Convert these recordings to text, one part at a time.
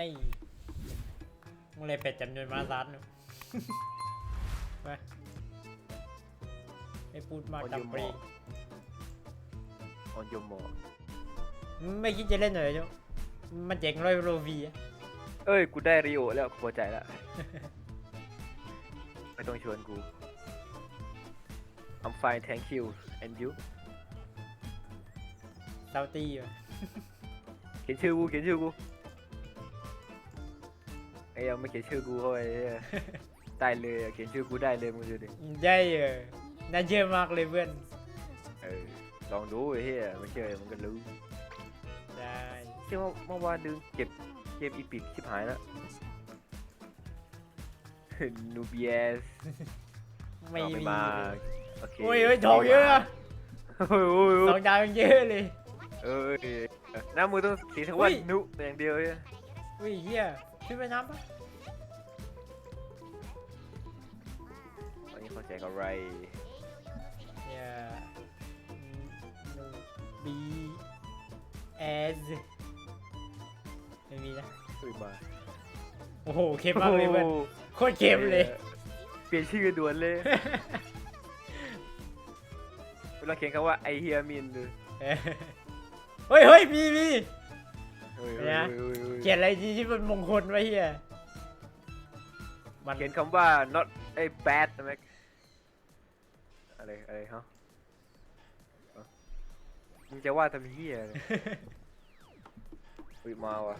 นี่มึงเลยเป็ดจำนวนมาล้านหนึ่งไปไม่พูดมากจำปรีออนยมหมอไม่คิดจะเล่นหน่อยจ้ะมันเจ๋งร้อยโรวีอะเอ้ย กูได้ริโอแล้วกูพอใจแล้วไม่ต้องชวนกู I'm fine thank you and you เซาตี้อะเขียนชื่อกูเขียนชื่อกู ไอ้ยังไม่เขียนชื่อกูเข้าไปเหี้ยได้เลยอะเขียนชื่อกูได้เลยมึงดูดิได้เออน่าเชื่อมากเลยเพื่อน เออลองดูไอ้เหี้ยไม่เชื่อมันก็รู้ได้ เชื่อว่าเมื่อวานลืมเก็บเกมอีพิกชิบหายแล้ว นูเบียสไม่เอามีมาโอเคโอ้ยเฮ้ยทองเยอะอะโอ้ยโอ้ยสโอ้อยงดาวยังเยอะเลย เอ้ยหน้ามือต้องสีทั้งวันอุ้ยนุอย่างเดียวเนี่ยอุ้ยเฮีย ขึ้นไปน้ำปะอันนี้เข้าใจกับไรเฮียบีเอสไม่มีนะคุยมาโอ้โหเค็มมากเลยเพื่อนโคตรเค็มเลย เปลี่ยนชื่อด่วนเลย เวลาเขียนคำว่าไอเฮียมินเลยเฮ้ยเฮ้ยมีมี เฮ้ยเนี่เฮ้ยยเฮ้ยเฮ้ยเขียนอะไรที่ที่มันมงคลไว้เฮียมันเขียนคำว่า not ไอ้ bad ใช่ไหมอะไรอะไรฮะเอ้ามึงจะว่าทำเฮียเลย อุ้ยมาว่ะ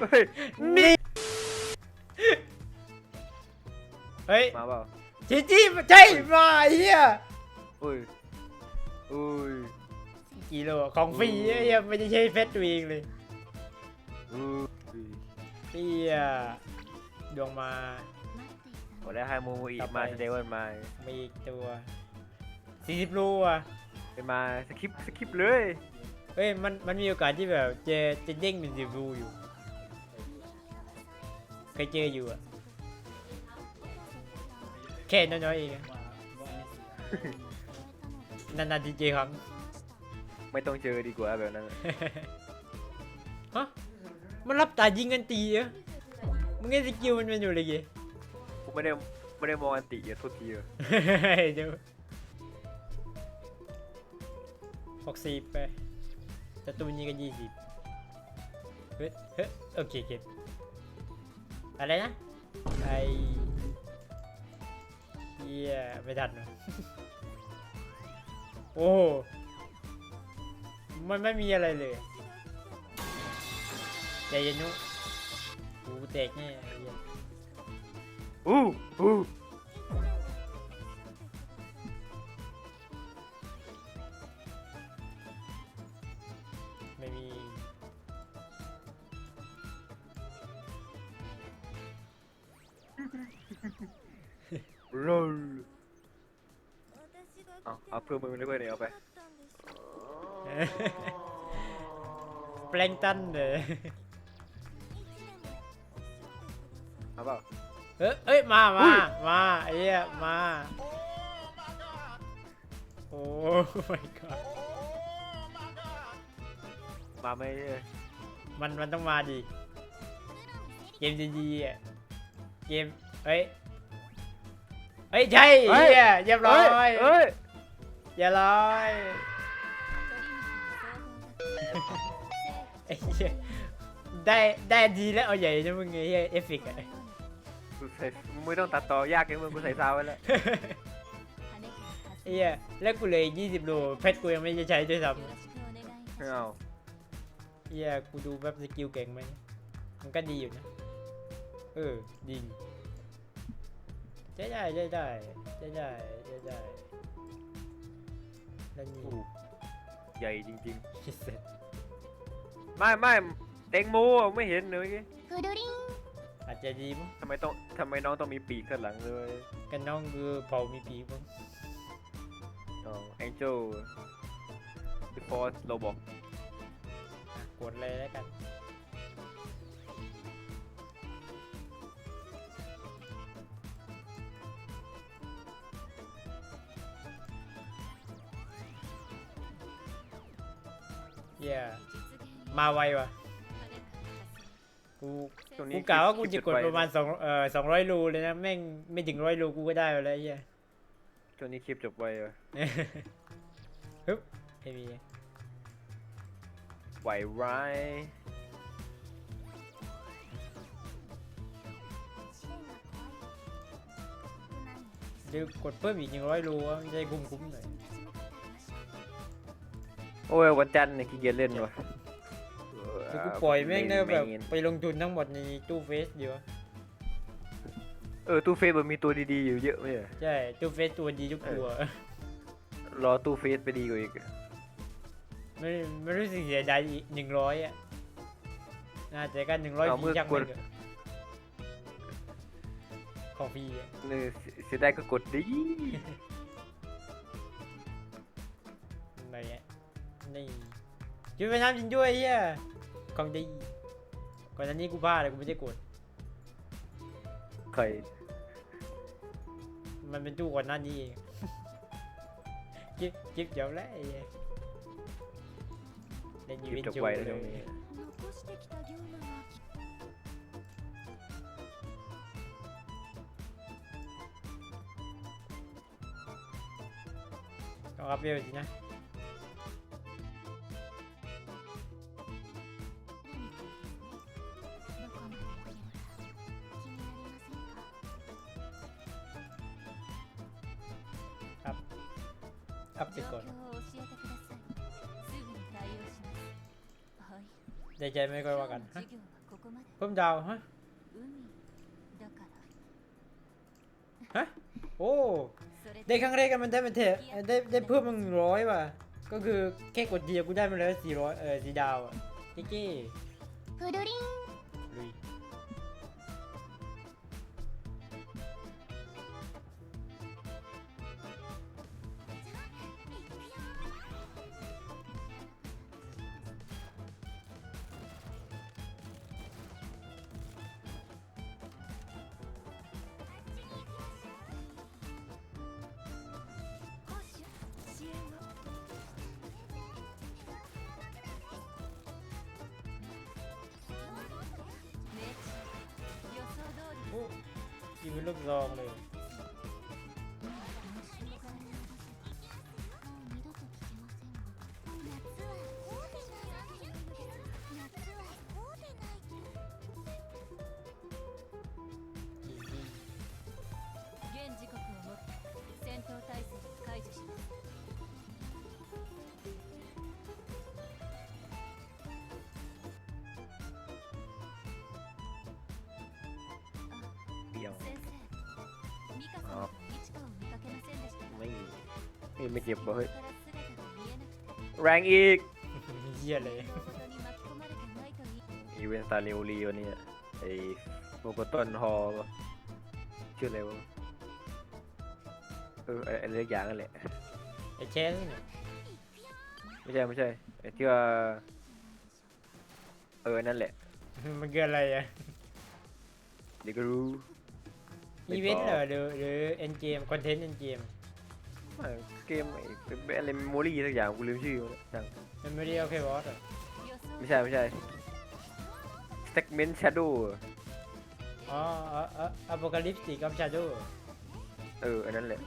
เฮ้ยนี่ เฮ้ยมาเปล่าจีจีใช่มาเฮียอุ้ยอุ้ย กิโลของฟรีเฮียไม่ได้ใช่เฟสตัวเองเลยอุ้ยเฮียดวงมาโอ้ได้ให้มูมูอีต่กอไปมาแสดงว่ามามีอีกตัวสี่สิบรูอะเป็นมาสคริปต์สคริปต์เลยเฮ้ยมันมันมีโอกาสที่แบบจะจะเด้งเป็นสิบรูอยู่เคยเจออยู่อะแค่น้อยๆเองอะ นานๆทีเจอครั้ง ไม่ต้องเจอดีกว่าแบบนั้นฮะมันรับตายิงกันตีเหรอะมึงไงสกิลมันเป็นอยู่เลยกี่ กูไม่ได้ไม่ได้มองอันติอย่าโทษทีเลยเดี๋ยวหกสิบไปแต่ตัวนี้ก็ยี่สิบเฮ้ยเฮ้ยโอเคเก็บอะไรนะไอเหี้ยไม่ทันว่ะโอ้โห มันไม่มีอะไรเลยใจเย็นนุกูแตกแน่ไอ้เหี้ยอู้อู้ไม่มีโรลเอาเอาเพื่อนมึงเลยเพื่อนเนี่ยเอาไป แปลงตันเลยเอาเปล่าเอ้ยเอ้ยมาอุ้มายมาไอ้เหี้ยมาโอ้ my god มาไหมเอ้ยมันมันต้องมาดิเกมดีๆอะเกมเฮ้ยเฮ้ยใช่ไอ้เหี้ยเรียบร้อยเอ้ย เรียบร้อย ไอ้เหี้ยได้ได้ดีแล้วเอาใหญ่นะมึงไอ้เหี้ยเอฟเฟกต์อะกูใส่มึงไม่ต้องตัดต่อยากเองมึงกูใส่ซาวไว้แล้วไอ้เหี้ยแล้วกูเลย20โลเพชรกูยังไม่ได้ใช้ด้วยซ้ำไม่เอาเฮียกูดูแบบสกิลเก่งไหมมันก็ดีอยู่นะ เออดีใช้ได้ใช้ได้ใช้ได้ใช้ได้แล้วนี่อู้ใหญ่จริงคิดเสร็จๆ ไม่ไม่แตงโมอะไม่เห็นเลยเมื่อกี้ くるりん อาจจะดีมั้ง ทำไมต้องทำไมน้องต้องมีปีกข้างหลังเลย กันน้องคือเผามีปีกมั้ง น้องแองเจิลดิฟอร์สโรบอก อ่ะกดเลยแล้วกัน มาไวว่ะกูช่วงกูนี้กะว่ากูจะกดไวประมาณสองเอ่อสองร้อยรูเลยนะแม่งไม่ถึงร้อยรูกูก็ได้ไปแล้วไอ้เหี้ยช่วงนี้คลิปจบไวเว้ยฮึบไม่มีไหวร้ายเดี๋ยวกดเพิ่มอีกหนึ่งร้อยรูวะมันจะได้คุ้มๆหน่อยโอ้ยวันจันทร์เนี่ยขี้เกียจเล่นว่ะ เดี๋ยวกูปล่อยแม่งเนอะแบบเมนไปลงทุนทั้งหมดในตู้เฟสเดียวเออตู้เฟซมันมีตัวดีๆอยู่เยอะไหมอะใช่ตู้เฟสตัวดีทุกตัวรอตู้เฟซไปดีกว่าอีกไม่ไม่รู้สึกเสียดายอีกหนึ่งร้อยอะน่าจะกันหนึ่งร้อยเอาปีเมื่อช่างกไม่ดเถอะของฟรีอะเออเสียเสียดายก็กดดิอะไรเงี้ยนี่ช่วยไปทำจริงด้วยเฮีย ของดีก่อนหน้านี้กูพลาดเลยกูไม่ได้กดใครมันเป็นตู้ก่อนหน้านี้เองจิ๊บจิ๊บเดี๋ยวแล้วไอ้เหี้ยเล่นคยูลิปวินจบจูไวเลแล้วช่วงนี้ยต้องอัพเวลสินะ อัพไปก่อนใจใจไม่ค่อยว่ากันฮะเพิ่มดาวฮะฮะโอ้ได้ครั้งแรกกันมันได้เป็นเทเอ่อได้ได้เพิ่มมาหนึ่งร้อยว่ะก็คือแค่กดเดียวกูได้มาแล้วสี่ร้อยเออสี่ดาวอะเจ๊เยิงเป็น ไม่ไม่ไม่เก็บเฮ้ยแรงอีกเฮียเลยอีเวนต์ซาเรโอรีวันนี้อะไอโมโกต้นฮอลชื่ออะไรวะเออไอ้เลือกอย่างนั่นแหละไอ้เชื่ยไม่ใช่ไม่ใช่ไอที่ว่าเออนั่นแหละ มันเกินอะไรอะเดี๋ยกรู้ อีเวนต์บอกเหรอหรือหรือเอ็นเกมคอนเทนต์เอ็นเกมอ่าเกมไอ้เป็นอะไรเมมโมรี่สักอย่างกูลืมชื่อมันแล้วช่างมันไม่ได้โอเคบอสอะ予想ไม่ใช่ไม่ใช่ Segment Shadow อ๋ออะโปคาลิปติกับชาโดเอออันนั้นแหละ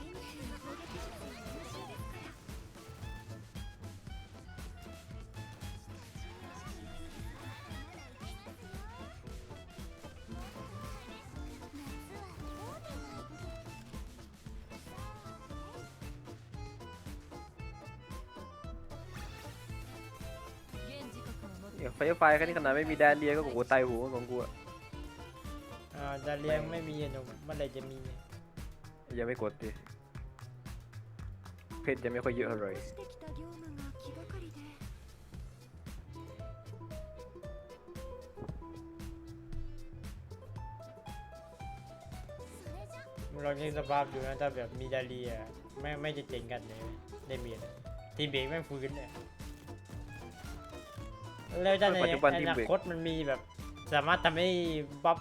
をもって เนี่ยไฟไฟแค่นี้ขนาดไม่มีแดนเลียก็โอ้โหตายหัวของกูอะ อ่าดาเลียงไม่มีอะหนุ่มเมื่อไหรจะมี ยังไม่กดดิเพชรยังไม่ค่อยเยอะเท่าไหร่ してきた業務が気がかりで มึงลองคิดสภาพดูนะถ้าแบบมีดาเลียไม่ไม่จะเจ๋งกันเลยได้เมียนทีมเบรกแม่งฟื้นเนี่ย แล้วถ้าในปัจจุบันอทีมนาเบรก คตมันมีแบบ สามารถทำให้บัฟ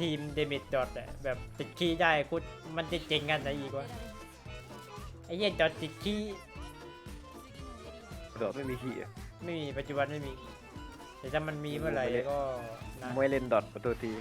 ทีมเดมิดดอทอะแบบติดคีย์ได้คุดมันจะเจ๋งกันนะอีกวะไอ้เหี้ยดอทติดคีย์ดอกไม่มีขี้อะ ไม่มีปัจจุบันไม่มีแต่ถ้ามันมีเมื่อไหร่ไม่ได้ ก็นะ ไม่เล่นดอทขอโทษที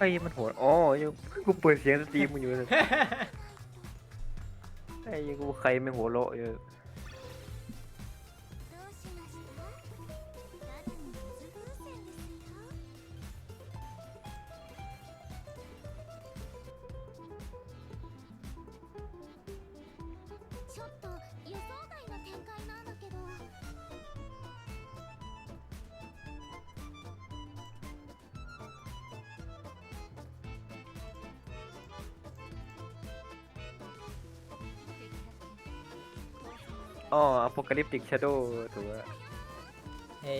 ไอ้มันโหดอ๋อยังกูเปิดเสียงสตรีมมึงอยู่เลยไอ้ยังกูใครไม่หัวเราะเยอะ อ๋ออ p โ c ค l y p ติกช h โด w ถูกแล้ว เอ้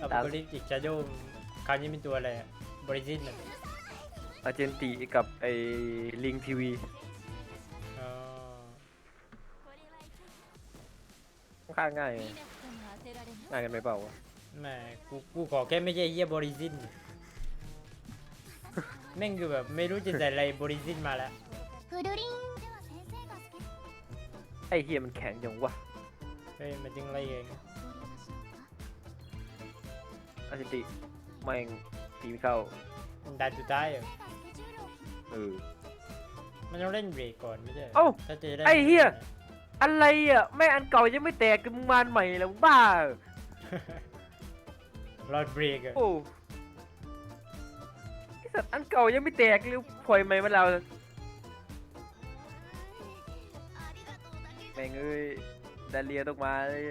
อัปโกลิปติกชาโดคราวนี้เป็นตัวอะไรอะบริจินเหรอ อาเจนติกับไอ้ลิงทีวี อ๋อ これはいけ ค่อนข้างง่าย 見なくても当てられます ง่ายกันไหมเปล่าวะ แหม่กูกูขอแค่ไม่ใช่เฮียบริจินแม่งคือแบบไม่รู้จะใส่อะไรบริจินมาแล้ว フルリンでは先生が助け ไอ้เฮียมันแข็งจังวะ เฮ้ยมันยิงอะไรเอง อาจิติแม่งตีไม่เข้ามันดันจุดได้เอเอมันต้องเล่นเบรกก่อนไม่ใช่หรอ้าถ้ด้ไอ้เหี้ย อะไรอะแม่อันเก่ายังไม่แตกกึงมาอันใหม่แล้วบ้า รอดเบรกอะโอ้ไอสัตว์อันเก่ายังไม่แตกหรือปลอยใหม่มาเราแม่งเอ้ย ดาเลียต้องมาเลย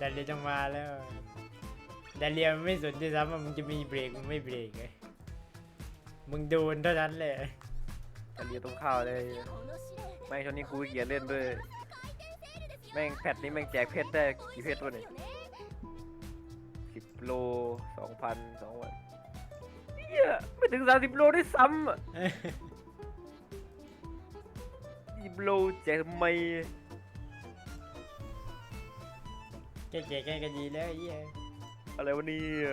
ดันเรียจังมาแล้วดันเรียไม่สนใจซ้ำว่ามึงจะมีเบรกมึงไม่เบรกเลยมึงโดนเท่านั้นเลยดาเลียต้องเข้าเลยแม่งช่วงนี้กูเกียจเล่นด้วยแม่งแพทนี้แม่งแจกเพชรได้กี่เพชรวะเนี่ยสิบโลสองพันสองวันเหี้ยไม่ถึงสามสิบโลได้ซ้ำอะสิบโลแจกทำไม แค่แก่แกกันดีแล้วไอ้เหี้ยอะไรวะเนี่ย